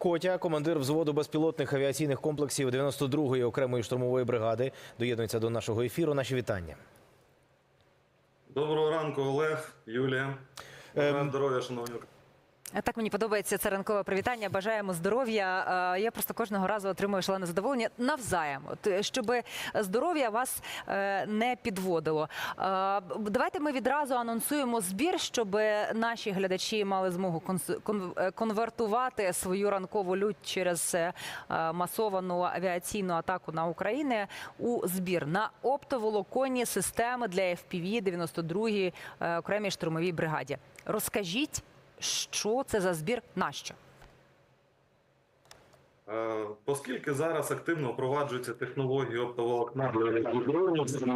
Котя, командир взводу безпілотних авіаційних комплексів 92-ї окремої штурмової бригади, доєднується до нашого ефіру. Наші вітання. Доброго ранку, Олег, Юлія. Ем. здоров'я, шановні. Так мені подобається це ранкове привітання. Бажаємо здоров'я. Е, Я просто кожного разу отримую шалене задоволення навзаєм, щоб здоров'я вас е, не підводило. Е, Давайте ми відразу анонсуємо збір, щоб наші глядачі мали змогу е, конвертувати свою ранкову лють через е, масовану авіаційну атаку на Україну у збір на оптоволоконні системи для FPV 92-ї е, окремій штурмовій бригаді. Розкажіть. Що це за збір? Нащо? Е, Оскільки зараз активно впроваджується технологія оптоволокна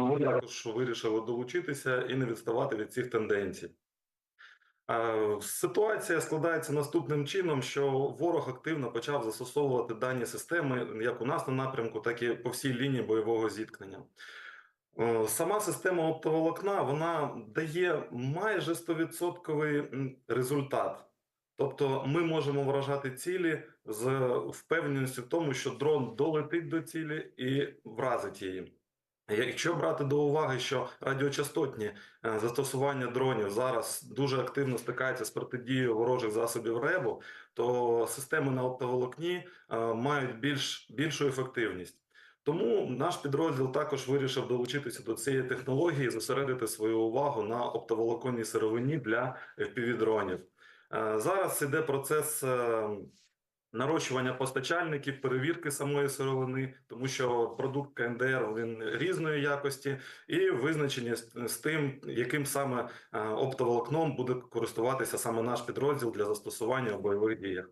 ми також вирішили долучитися і не відставати від цих тенденцій. Е, Ситуація складається наступним чином, що ворог активно почав застосовувати дані системи як у нас на напрямку, так і по всій лінії бойового зіткнення. Е, Сама система оптоволокна вона дає майже 100% результат. Тобто ми можемо вражати цілі з впевненістю в тому, що дрон долетить до цілі і вразить її. Якщо брати до уваги, що радіочастотні е, застосування дронів зараз дуже активно стикаються з протидією ворожих засобів РЕБу, то системи на оптоволокні е, мають більш, більшу ефективність. Тому наш підрозділ також вирішив долучитися до цієї технології, зосередити свою увагу на оптоволоконній сировині для FPV-дронів. Е, Зараз іде процес е, нарощування постачальників, перевірки самої сировини, тому що продукт КНДР він різної якості, і визначення з, тим, яким саме е, оптоволокном буде користуватися саме наш підрозділ для застосування у бойових діях.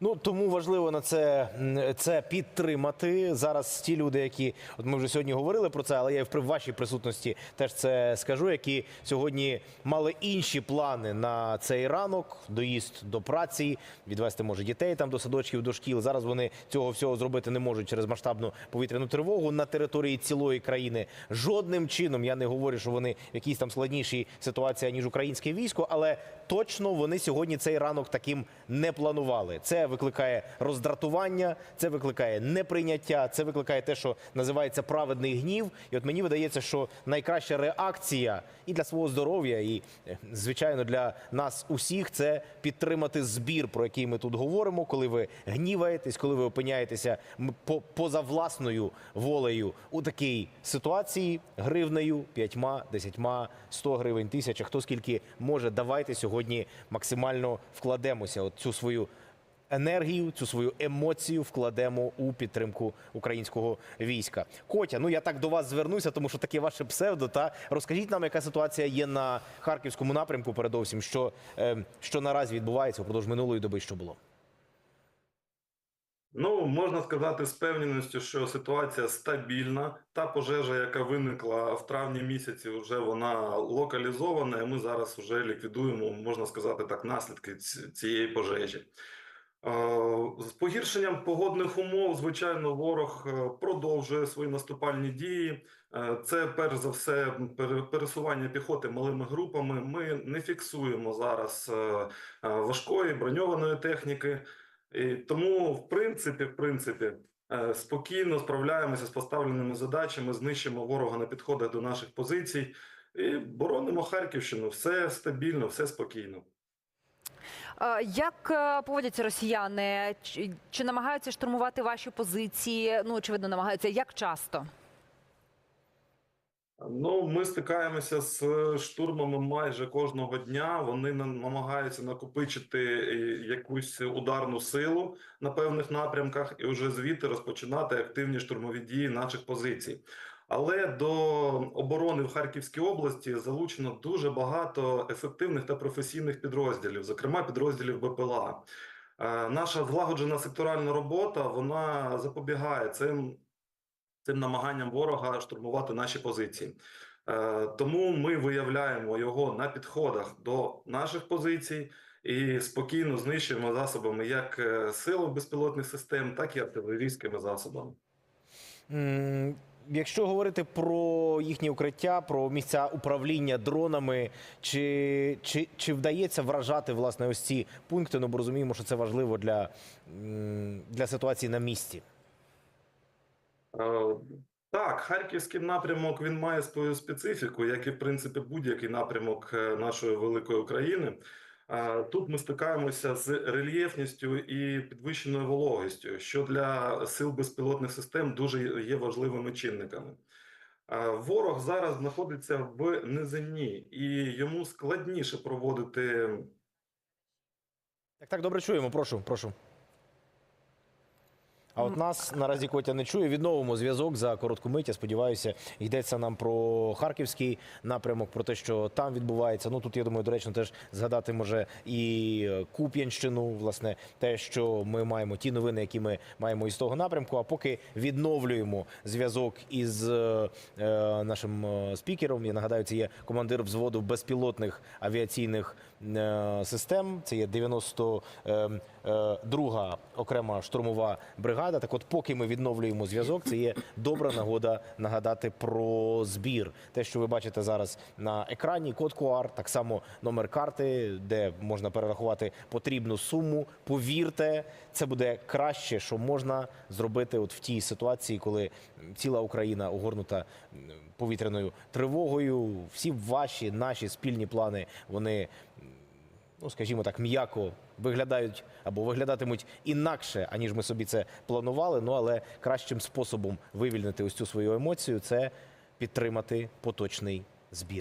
Ну тому важливо на це, це підтримати. Зараз ті люди, які от ми вже сьогодні говорили про це, але я в вашій присутності теж це скажу, які сьогодні мали інші плани на цей ранок, доїзд до праці, відвести може дітей там до садочків, до шкіл. Зараз вони цього всього зробити не можуть через масштабну повітряну тривогу на території цілої країни. Жодним чином я не говорю, що вони в якійсь там складнішій ситуації ніж українське військо, але точно вони сьогодні цей ранок таким не планували. Це викликає роздратування, це викликає неприйняття, це викликає те, що називається праведний гнів. І от мені видається, що найкраща реакція і для свого здоров'я, і е, звичайно для нас усіх це підтримати збір, про який ми тут говоримо, коли ви гніваєтесь, коли ви опиняєтеся поза власною волею у такій ситуації гривнею, п'ятьма, десятьма, сто гривень, тисяча, хто скільки може, давайте сьогодні максимально вкладемося. От цю свою енергію, цю свою емоцію вкладемо у підтримку українського війська. Котя, ну я так до вас звернуся, тому що таке ваше псевдо. Та розкажіть нам, яка ситуація є на харківському напрямку. Передовсім, що, е, що наразі відбувається впродовж минулої доби, що було. Ну, можна сказати з певненістю, що ситуація стабільна. Та пожежа, яка виникла в травні місяці, вже вона локалізована, і ми зараз вже ліквідуємо, можна сказати так, наслідки цієї пожежі. Е, З погіршенням погодних умов, звичайно, ворог е, продовжує свої наступальні дії. Е, Це перш за все пере- пересування піхоти малими групами. Ми не фіксуємо зараз важкої броньованої техніки. І тому, в принципі, в принципі, спокійно справляємося з поставленими задачами, знищимо ворога на підходах до наших позицій і боронимо Харківщину. Все стабільно, все спокійно. Е, Як е, поводяться росіяни? Чи, чи намагаються штурмувати ваші позиції? Ну, очевидно, намагаються. Як часто? Ну, ми стикаємося з штурмами майже кожного дня. Вони нам- намагаються накопичити е, якусь ударну силу на певних напрямках і вже звідти розпочинати активні штурмові дії наших позицій. Але до оборони в Харківській області залучено дуже багато ефективних та професійних підрозділів, зокрема підрозділів БПЛА. Е, Наша злагоджена секторальна робота вона запобігає цим цим намаганням ворога штурмувати наші позиції. Е, Тому ми виявляємо його на підходах до наших позицій і спокійно знищуємо засобами як е, сил безпілотних систем, так і артилерійськими засобами. Якщо говорити про їхні укриття, про місця управління дронами, чи, чи, чи вдається вражати власне ось ці пункти? Ну бо розуміємо, що це важливо для, для ситуації на місці. Е, Так, харківський напрямок він має свою специфіку, як і в принципі будь-який напрямок е, нашої великої України. Тут ми стикаємося з рельєфністю і підвищеною вологістю, що для сил безпілотних систем дуже є важливими чинниками. Ворог зараз знаходиться в низині, і йому складніше проводити Так, так, добре чуємо. Прошу, прошу. А от нас наразі Котя не чує. Відновимо зв'язок за коротку мить. Я сподіваюся, йдеться нам про харківський напрямок, про те, що там відбувається. Ну тут я думаю, доречно теж згадати може і е, Куп'янщину, власне, те, що ми маємо, ті новини, які ми маємо із того напрямку. А поки відновлюємо зв'язок із е, е, нашим е, спікером. Я нагадаю, це є командир взводу безпілотних авіаційних систем. Це є 92 окрема штурмова бригада. Так, от, поки ми відновлюємо зв'язок, це є добра нагода нагадати про збір. Те, що ви бачите зараз на екрані, код QR, так само номер карти, де можна перерахувати потрібну суму. Повірте, це буде краще, що можна зробити от в тій ситуації, коли ціла Україна огорнута повітряною тривогою. Всі ваші наші спільні плани вони ну скажімо так, м'яко виглядають або виглядатимуть інакше, аніж ми собі це планували. Ну але кращим способом вивільнити ось цю свою емоцію це підтримати поточний збір.